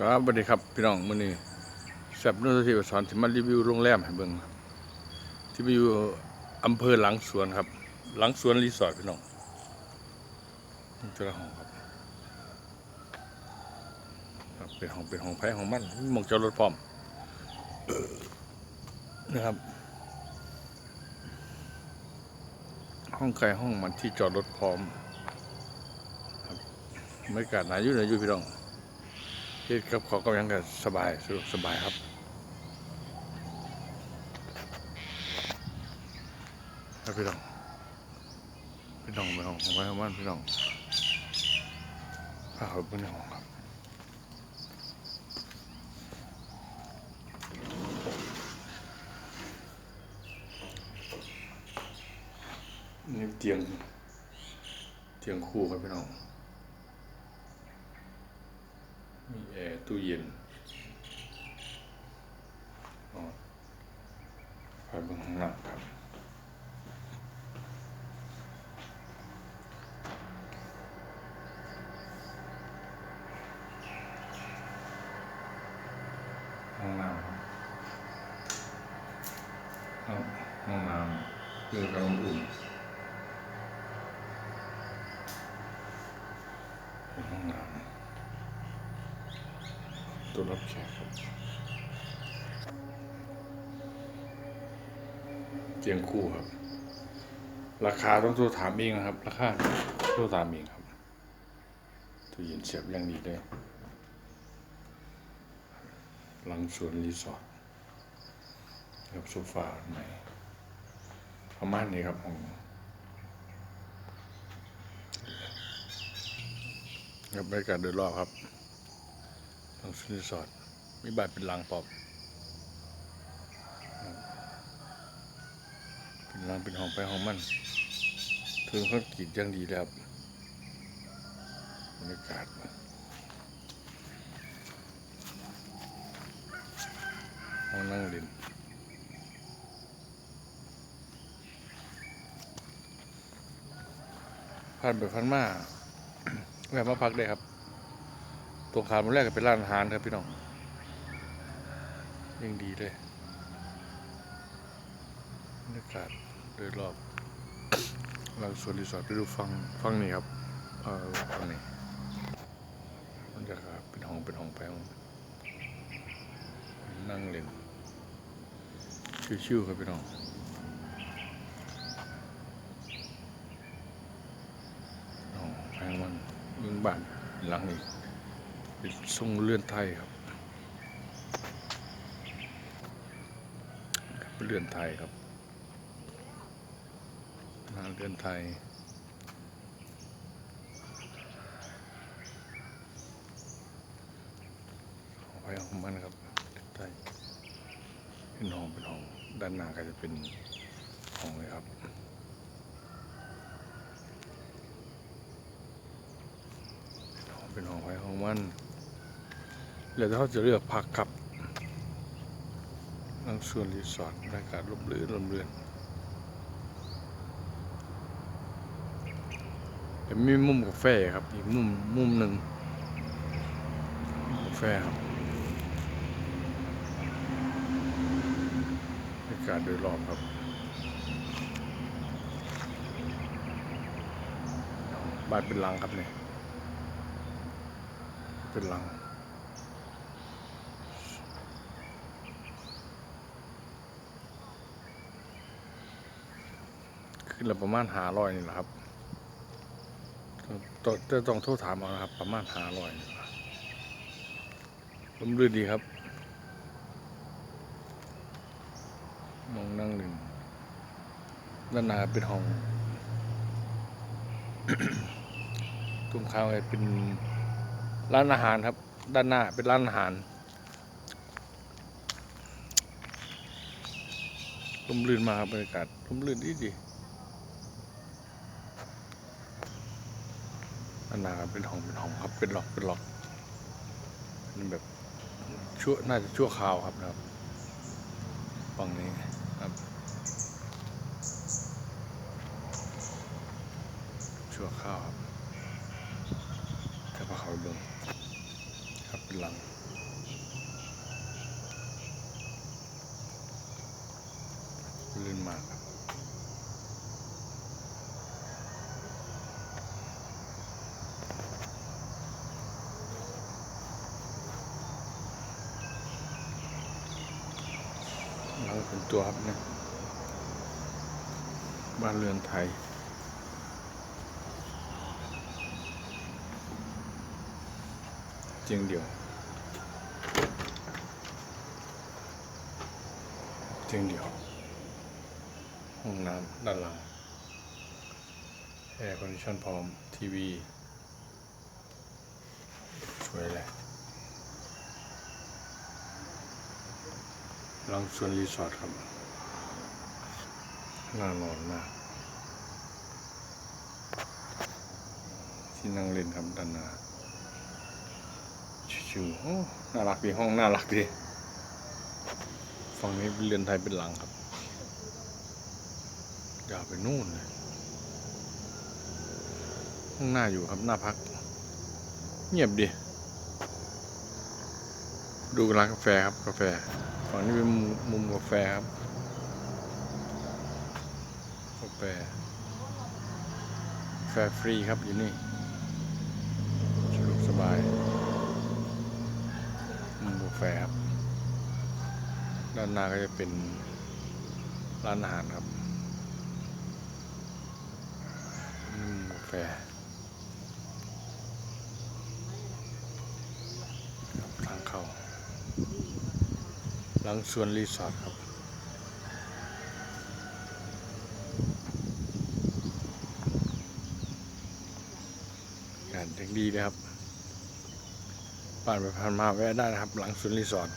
ครับสวัสดีครับพี่น้องมื้อนี้แซ่บนุ่นที่สอนที่มารีวิวโรงแรมให้เบิ่งที่มาอยู่อำเภอหลังสวนครับ หลังสวนรีสอร์ทพี่น้องเจ้าห้องครับครับเป็นห้องเป็นห้องไผ่ห้องมันมีหมองจอดรถพร้อมนะครับ ห้องไก่ห้องมันที่จอดรถพร้อมครับรรยากาศหนาอยู่หนาอยู่พี่น้อง เฮ็ดกับเขาก็ยังก็สบายสะดวกสบายครับครับพี่น้องพี่น้องไปห้องของไว้องบ้านพี่น้องพาเขาไปในห้องครับนี่เตียงเตียงคู่ครับพี่น้อง มี แอร์ตู้เย็นออไฟเบนข้างน้าครับห้องน้ำครับห้องน้ำเพื่อกำลังอุ่นห้องน้ำ ตัวรับแขกครับเตียงคู่ครับ ราคาต้องโทรถามเองนะครับ ราคาโทรถามเองครับตู้เย็นเสียบอย่างดีเลยหลังสวนรีสอร์ทกับโซฟาใหม่ประมาณนี้ครับของกับบรรยากาศโดยรอบครับ ทางรีสอร์ทมีบัตรเป็นลังปอบเป็นลังเป็นห้องไปห้องมันถึงเขากีดย่างดีแล้วบรรยากาศห้องนั่งเล่นผ่านไปผ่านมาแวะมาพักได้ครับ รงขามแรกก็เป็นร้านอาหารครับพี่น้องยังดีเลยบรรยากาศโดยรอบหลังสวนรีสอร์ทไปดูฟังฟังนี่ครับเออฟังนี่บรรยากาศเป็นห้องเป็นห้องไปห้องนั่งเล่นชิวๆครับพี่น้องห้องแพงมันยิงบ้านหลังนี้ เป็น ทรงเลื่อนไทยครับ เลื่อนไทยครับงาเลื่อนไทยของไปของมันครับเลื่อนไทยเป็นห้องเป็นห้องด้านหน้าก็จะเป็นห้องเลยครับเป็นห้องไปของมัน แล้วเขาจะเลือกพักครับนั่งส่วนรีสอร์ทบรรยากาศลมลื่นลมเรือนแต่มีมุมกาแฟครับ อีกมุมมุมหนึ่งกาแฟครับบรรยากาศโดยรอบครับ บ้านเป็นหลังครับเนี่ยเป็นหลัง นละประมาณหาร้อยนี่แหละครับต้องต้องโทษถามเอานะครับ ประมาณหาร้อยลมรื่นดีครับมองนั่งหนึ่งด้านหน้าเป็นห้องตรงข้างไปเป็นร้านอาหารครับ ด้านหน้าเป็นร้านอาหารลมรื่นมาครับบรรยากาศลมรื่นดีดี อันาเป็นห้องเป็นห้องครับเป็นหลอกเป็นหลอกเป็นแบบชั่วน่าจะชั่วคราวครับนะครับฝั่งนี้ครับ ชั่วคราวครับถ้าพอเขาเบิ่งครับเป็นหลัง หลังเป็นตัวครับเนี่ยบ้านเรือนไทย เจียงเดียว เจียงเดียว ห้องน้ำด้านหลังแอร์คอนดิชันพร้อม ทีวี สวยเลย หลังสวนรีสอร์ทครับ น่านอนมาก ที่นั่งเล่นครับด้านหน้าชิวๆโอ้น่ารักดีห้องน่ารักดีฝั่งนี้เป็นเรือนไทยเป็นหลังครับยาวไปนู่นเลยห้องหน้าอยู่ครับหน้าพัก เงียบดี ดูร้านกาแฟครับกาแฟ ฝั่งนี้เป็นมุมกาแฟครับกาแฟแฟฟรีครับอยู่นี่สะดวกสบาย มุมกาแฟครับ ด้านหน้าก็จะเป็นร้านอาหารครับมุมกาแฟครับทางเข้า หลังสวนรีสอร์ทครับ การยังดีนะครับผ่านไปผ่านมาแวะได้นะครับ หลังสวนรีสอร์ท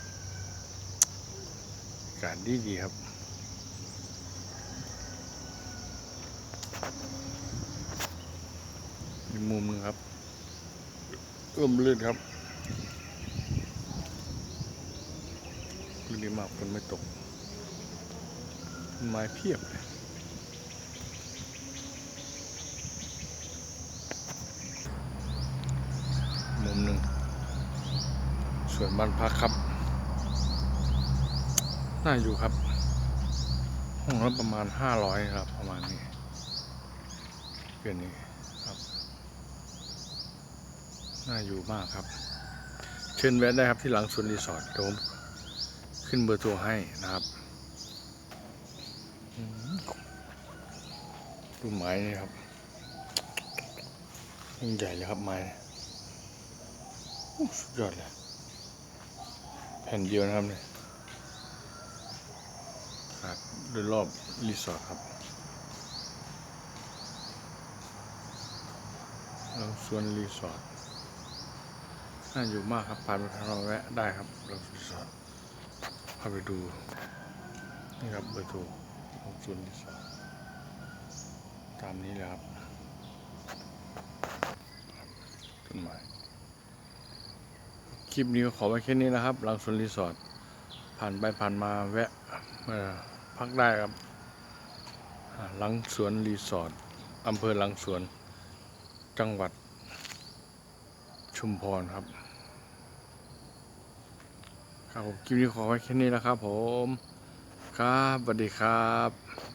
การดีดีครับมีมุมหนึงครับเอื้อมลื่นครับ ลื่นดีมากฝนไม่ตกต้นไม้เพียบเลยมุมหนึ่งส่วนบ้านพักครับน่าอยู่ครับ ห้องละประมาณห้าร้อยครับ ประมาณนี้เกินนี้ครับ น่าอยู่มากครับ เชิญแวะได้ครับที่หลังสวนรีสอร์ทเดี๋ยวผม ขึ้นเบอร์โทรให้นะครับดูไม้นี่ครับยิ่งใหญ่เลยครับไม้โอ้สุดยอดเลยแผ่นเดียวนะครับเนี่ยขาดโดยรอบรีสอร์ทครับเราสวนรีสอร์ทน่าอยู่มากครับผ่านไปทางเราแวะได้ครับเรารีสอร์ท พาไปดูนี่ครับเบอร์โทรของสวนรีสอร์ทตามนี้เลยครับต้นไม้คลิปนี้ก็ขอไว้แค่นี้นะครับหลังสวนรีสอร์ทผ่านไปผ่านมาแวะพักได้ครับหลังสวนรีสอร์ทอำเภอหลังสวนจังหวัดชุมพรครับ ครับผมคลิปนี้ขอไว้แค่นี้นะครับผม ครับสวัสดีครับ